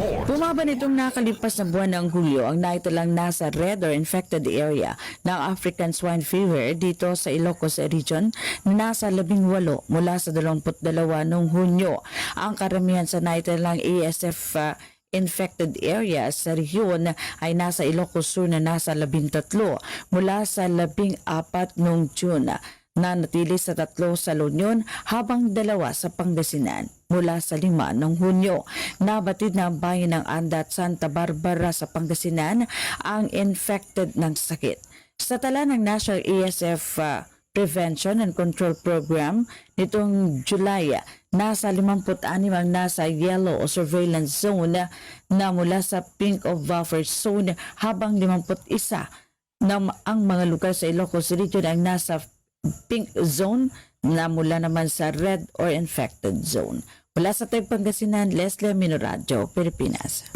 Bumaba nitong nakalipas na buwan ng Hulyo ang naitalang nasa red or infected area ng African swine fever dito sa Ilocos Region na nasa 18 mula sa 22 noong Hunyo. Ang karamihan sa naitalang ASF uh, infected areas sa rehiyon ay nasa Ilocos Sur na nasa 13 mula sa 14 noong June na natili sa tatlo sa La Union habang dalawa sa Pangasinan mula sa lima ng Hunyo. Nabatid na ang bayan ng Anda at Santa Barbara sa Pangasinan ang infected ng sakit. Sa tala ng National ASF uh, Prevention and Control Program nitong July, nasa 56 ang nasa yellow o surveillance zone na mula sa pink o buffer zone habang 51 na ang mga lugar sa Ilocos Region ang nasa pink zone na mula naman sa red or infected zone. Mula sa Tagpangasinan, Leslie Minoradyo, Pilipinas.